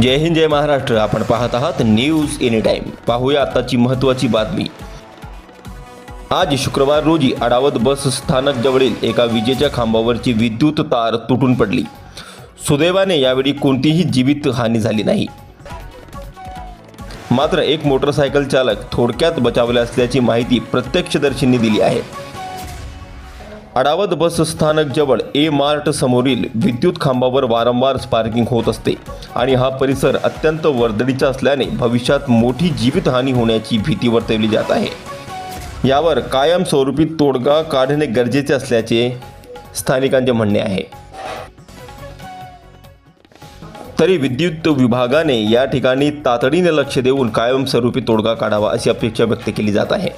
जय हिंद जय महाराष्ट्र. आपण पाहत आहात न्यूज एनी टाईम पाहूया आताची महत्त्वाची बातमी. आज शुक्रवार रोजी अडावत बस स्थानक जवळील एका विजेच्या खांबावरची विद्युत तार तुटून पडली. सुदैवाने यावेळी कोणतीही जीवित हानी झाली नाही. मात्र एक मोटरसायकल चालक थोडक्यात बचावले असल्याची माहिती प्रत्यक्षदर्शींनी दिली आहे. अडावत बस स्थानक जवळ ए मार्ट समोरील विद्युत खांबावर वारंवार स्पार्किंग होत असते आणि हा परिसर अत्यंत वर्दळीचा असल्याने भविष्यात मोठी जीवितहानी होण्याची भीती वर्तवली जात आहे. यावर कायमस्वरूपी तोडगा काढणे गरजेचे असल्याचे स्थानिकांचे म्हणणे आहे. तरी विद्युत विभागाने या ठिकाणी तातडीने लक्ष देऊन कायमस्वरूपी तोडगा काढावा अशी अपेक्षा व्यक्त केली जात आहे.